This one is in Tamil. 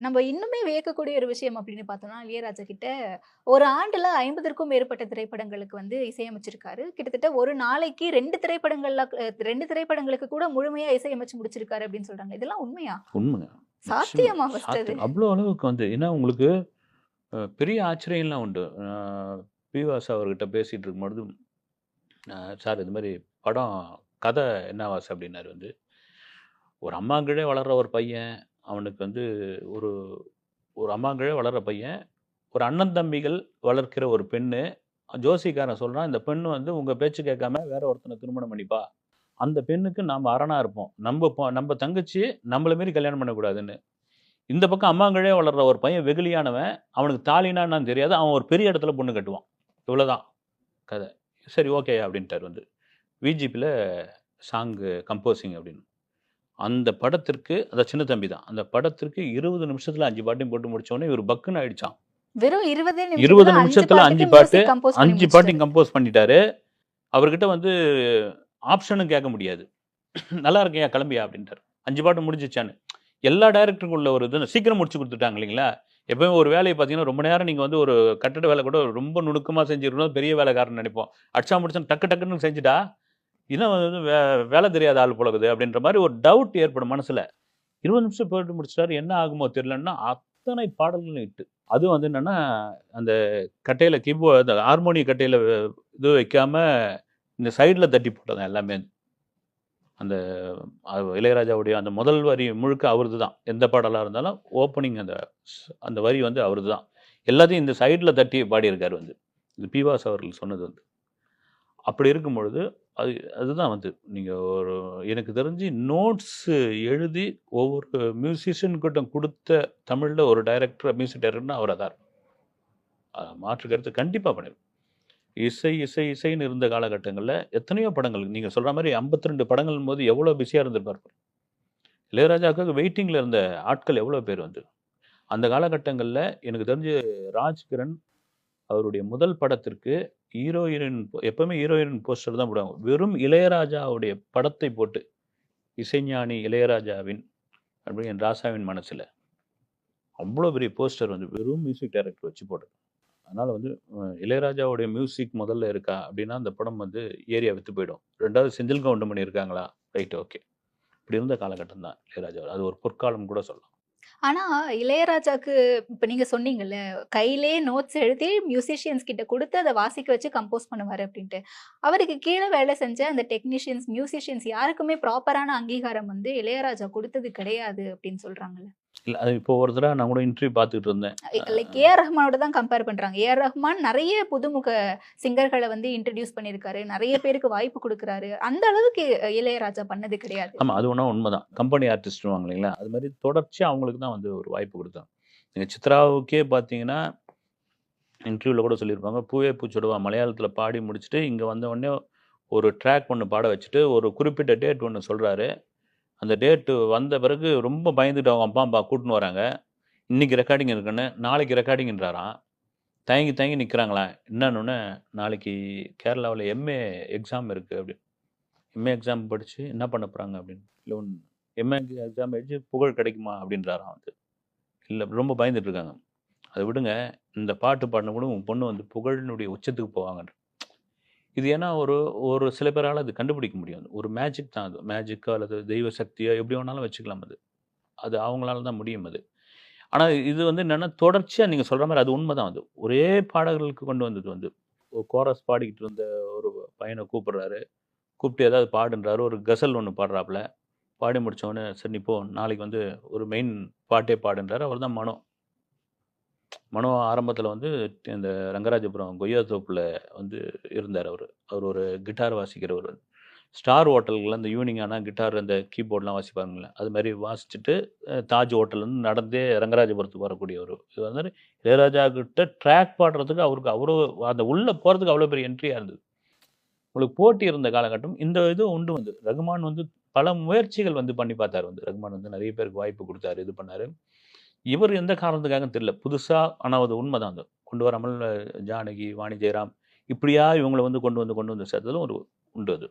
நம்ம இன்னுமே வியக்கக்கூடிய ஒரு விஷயம் அப்படின்னு பார்த்தோம்னா இளையராஜா கிட்ட ஒரு ஆண்டுல ஐம்பதற்கும் மேற்பட்ட திரைப்படங்களுக்கு வந்து இசையமைச்சிருக்காரு. கிட்டத்தட்ட ஒரு நாளைக்கு ரெண்டு திரைப்படங்கள்ல ரெண்டு திரைப்படங்களுக்கு கூட முழுமையா இசையமைச்சு முடிச்சிருக்காரு அப்படின்னு சொல்றாங்க. இதெல்லாம் உண்மையா? உண்மைங்க. சாத்தியமா. அவ்வளோ அளவுக்கு வந்து ஏன்னா உங்களுக்கு பெரிய ஆச்சரியம்லாம் உண்டு. பிவாஸ் அவர்கிட்ட பேசிட்டு இருக்கும்பொழுது சார் இது மாதிரி படம் கதை என்ன வாசு அப்படின்னாரு வந்து ஒரு அம்மாங்கிழே வளர்ற ஒரு பையன் அவனுக்கு வந்து ஒரு ஒரு அம்மாங்கிழ வளர்கிற பையன் ஒரு அண்ணன் தம்பிகள் வளர்க்கிற ஒரு பெண்ணு. ஜோசிக்காரன் சொல்கிறான் இந்த பெண்ணு வந்து உங்கள் பேச்சு கேட்காம வேற ஒருத்தனை திருமணம் பண்ணிப்பா. அந்த பெண்ணுக்கு நாம் அரணாக இருப்போம். நம்ம பொ- நம்ம தங்கச்சி நம்மள மாரி கல்யாணம் பண்ணக்கூடாதுன்னு. இந்த பக்கம் அம்மாங்களே வளர்கிற ஒரு பையன் வெகுளியானவன். அவனுக்கு தாலினா தெரியாது. அவன் ஒரு பெரிய இடத்துல பொண்ணு கட்டுவான். இவ்வளோதான் கதை. சரி ஓகே அப்படின்ட்டார் வந்து. விஜிபியில் சாங்கு கம்போசிங் அப்படின்னு. அந்த படத்திற்கு அந்த சின்ன தம்பி தான் அந்த படத்திற்கு இருபது நிமிஷத்துல அஞ்சு பாட்டையும் போட்டு முடிச்ச உடனே இவர் பக்குன்னு ஆயிடுச்சான் வெறும் இருபதே நிமிஷத்துல அஞ்சு பாட்டு அஞ்சு பாட்டையும் கம்போஸ் பண்ணிட்டாரு. அவர்கிட்ட வந்து ஆப்ஷனும் கேட்க முடியாது. நல்லா இருக்கையா கிளம்பியா? அப்படின்ட்டார். அஞ்சு பாட்டு முடிஞ்சிச்சான்னு எல்லா டைரக்டருக்கும் உள்ள ஒரு இது சீக்கிரம் முடிச்சு கொடுத்துட்டாங்க இல்லைங்களா? எப்பவுமே ஒரு வேலையை பார்த்தீங்கன்னா ரொம்ப நேரம் நீங்கள் வந்து ஒரு கட்டட வேலை கூட ரொம்ப நுணுக்கமாக செஞ்சிருக்கணும் பெரிய வேலைக்காரன் நினைப்போம். அடிச்சா முடிச்சா டக்கு டக்குன்னு செஞ்சுட்டா? இன்னும் வந்து வே வேலை தெரியாத ஆள் போலகுது அப்படின்ற மாதிரி ஒரு டவுட் ஏற்படும் மனசில். இருபது நிமிஷம் போயிட்டு முடிச்சிட்டாரு என்ன ஆகுமோ தெரியலன்னா அத்தனை பாடல்களும் இட்டு. அதுவும் வந்து என்னென்னா அந்த கட்டையில் கீபோ அந்த ஹார்மோனிய கட்டையில் இது வைக்காமல் இந்த சைடில் தட்டி போட்டதான் எல்லாமே. அந்த இளையராஜாவுடைய அந்த முதல் வரி முழுக்க அவரது தான் எந்த பாடலாக இருந்தாலும் ஓப்பனிங் அந்த அந்த வரி வந்து அவரது தான் எல்லாத்தையும் இந்த சைடில் தட்டி பாடியிருக்கார் வந்து. இது பிவாஸ் அவர்கள் சொன்னது வந்து. அப்படி இருக்கும் பொழுது அது அதுதான் வந்து நீங்கள் ஒரு எனக்கு தெரிஞ்சு நோட்ஸு எழுதி ஒவ்வொரு மியூசிஷியன்கிட்ட கொடுத்த தமிழில் ஒரு டைரக்டர் மியூசிக் டைரக்டர்னா அவர் அதார் மாற்று கருத்து கண்டிப்பாக பண்ணிடும் இசை இசை இசைன்னு இருந்த காலகட்டங்களில் எத்தனையோ படங்கள் நீங்கள் சொல்கிற மாதிரி 52 ரெண்டு படங்கள் போது எவ்வளோ பிஸியாக இருந்திருப்பார் இளையராஜாவுக்கு வெயிட்டிங்கில் இருந்த ஆட்கள் எவ்வளோ பேர் வந்து. அந்த காலகட்டங்களில் எனக்கு தெரிஞ்சு ராஜ்கிரண் அவருடைய முதல் படத்திற்கு ஹீரோயினின் எப்பவுமே ஹீரோயினின் போஸ்டர் தான் போடுவாங்க. வெறும் இளையராஜாவுடைய படத்தை போட்டு இசைஞானி இளையராஜாவின் அப்படி என் ராசாவின் மனசில். அவ்வளோ பெரிய போஸ்டர் வந்து வெறும் மியூசிக் டைரக்டர் வச்சு போட்டது. அதனால் வந்து இளையராஜாவுடைய மியூசிக் முதல்ல இருக்கா? அப்படின்னா அந்த படம் வந்து ஏரியா விற்று போயிடும். ரெண்டாவது செந்தில் கவுண்டமணி இருக்காங்களா ரைட் ஓகே. இப்படி இருந்த காலகட்டம் தான் இளையராஜா அது ஒரு பொற்காலம் கூட சொல்லலாம். ஆனா இளையராஜாக்கு இப்ப நீங்க சொன்னீங்கல்ல கையிலே நோட்ஸ் எழுதி மியூசிஷியன்ஸ் கிட்ட கொடுத்து அதை வாசிக்க வச்சு கம்போஸ் பண்ணுவாரு அப்படின்ட்டு. அவருக்கு கீழே வேலை செஞ்ச அந்த டெக்னீஷியன்ஸ் மியூசிஷியன்ஸ் யாருக்குமே ப்ராப்பரான அங்கீகாரம் வந்து இளையராஜா கொடுத்தது கிடையாது அப்படின்னு சொல்றாங்கல்ல. இல்லை அது இப்போ ஒரு தடவை நான் கூட இன்டர்வியூ பார்த்துக்கிட்டு இருந்தேன். லைக் ஏஆர் ரஹ்மானோட தான் கம்பேர் பண்றாங்க. ஏஆர் ரஹ்மான் நிறைய புதுமுக சிங்கர்களை வந்து இன்ட்ரடியூஸ் பண்ணியிருக்காரு. நிறைய பேருக்கு வாய்ப்பு கொடுக்குறாரு. அந்த அளவுக்கு இளையராஜா பண்ணது கிடையாது. ஆமாம் அது ஒன்றா உண்மைதான். கம்பெனி ஆர்டிஸ்ட்வாங்க இல்லைங்களா அது மாதிரி தொடர்ச்சியாக அவங்களுக்கு தான் வந்து ஒரு வாய்ப்பு கொடுத்தாங்க. நீங்கள் சித்ராவுக்கே பார்த்தீங்கன்னா இன்டர்வியூவில் கூட சொல்லியிருப்பாங்க பூவே பூச்சொடுவா மலையாளத்தில் பாடி முடிச்சுட்டு இங்கே வந்த உடனே ஒரு ட்ராக் ஒன்று பாட வச்சுட்டு ஒரு குறிப்பிட்ட டேட் ஒன்று சொல்கிறாரு அந்த டேட்டு வந்த பிறகு ரொம்ப பயந்துட்டு அவங்க அப்பா அம்மா கூட்டின்னு வராங்க. இன்றைக்கி ரெக்கார்டிங் இருக்குன்னு நாளைக்கு ரெக்கார்டிங்ன்றாராம் தயங்கி தயங்கி நிற்கிறாங்களா என்னன்னு நாளைக்கு கேரளாவில் எம்ஏ எக்ஸாம் இருக்குது அப்படின்னு எம்ஏ எக்ஸாம் படித்து என்ன பண்ண போகிறாங்க அப்படின்னு. இல்லை ஒன்று எம்ஏ எக்ஸாம் எழுதி புகழ் கிடைக்குமா அப்படின்றாராம் வந்து. இல்லை ரொம்ப பயந்துட்டு இருக்காங்க. அதை விடுங்க. இந்த பாட்டு பாடின கூட உன் பொண்ணு வந்து புகழினுடைய உச்சத்துக்கு போவாங்கன்ற. இது ஏன்னா ஒரு ஒரு சில பேரால் அது கண்டுபிடிக்க முடியும் ஒரு மேஜிக் தான் அது. மேஜிக்கோ அல்லது தெய்வ சக்தியோ எப்படி வேணாலும் வச்சுக்கலாம் அது. அது அவங்களால தான் முடியும் அது. ஆனால் இது வந்து என்னென்னா தொடர்ச்சியாக நீங்கள் சொல்கிற மாதிரி அது உண்மை தான் அது. ஒரே பாடல்களுக்கு கொண்டு வந்தது வந்து ஒரு கோரஸ் பாடிக்கிட்டு இருந்த ஒரு பையனை கூப்பிட்றாரு. கூப்பிட்டு ஏதாவது பாடுன்றாரு. ஒரு கசல் ஒன்று பாடுறாப்புல. பாடி முடித்தவொடனே சரி நீ போ. நாளைக்கு வந்து ஒரு மெயின் பாட்டே பாடுன்றாரு. அவர் தான் மனோ. மனோ ஆரம்பத்தில் வந்து இந்த ரங்கராஜபுரம் கொய்யா தோப்பில் வந்து இருந்தார் அவர். அவர் ஒரு கிட்டார் வாசிக்கிறவர். ஸ்டார் ஹோட்டல்களில் இந்த ஈவினிங் ஆனால் கிட்டார் அந்த கீபோர்ட்லாம் வாசிப்பாங்கல்ல அது மாதிரி வாசிச்சுட்டு தாஜ் ஹோட்டல்லேருந்து நடந்தே ரங்கராஜபுரத்துக்கு வரக்கூடிய ஒரு இது வந்து இளையராஜா கிட்ட ட்ராக் பாடுறதுக்கு அவருக்கு அவ்வளோ அந்த உள்ளே போகிறதுக்கு அவ்வளோ பெரிய என்ட்ரியாக இருந்தது. உங்களுக்கு போட்டி இருந்த காலகட்டம் இந்த இது உண்டு வந்து. ரகுமான் வந்து பல முயற்சிகள் வந்து பண்ணி பார்த்தார் வந்து. ரகுமான் வந்து நிறைய பேருக்கு வாய்ப்பு கொடுத்தாரு இது பண்ணார். இவர் எந்த காரணத்துக்காக தெரியல. புதுசாக ஆனால் அது உண்மைதான். அது கொண்டு வராமல் ஜானகி வாணி ஜெயராம் இப்படியா இவங்களை வந்து கொண்டு வந்து கொண்டு வந்து சேர்த்ததும் ஒரு உண்டு அது.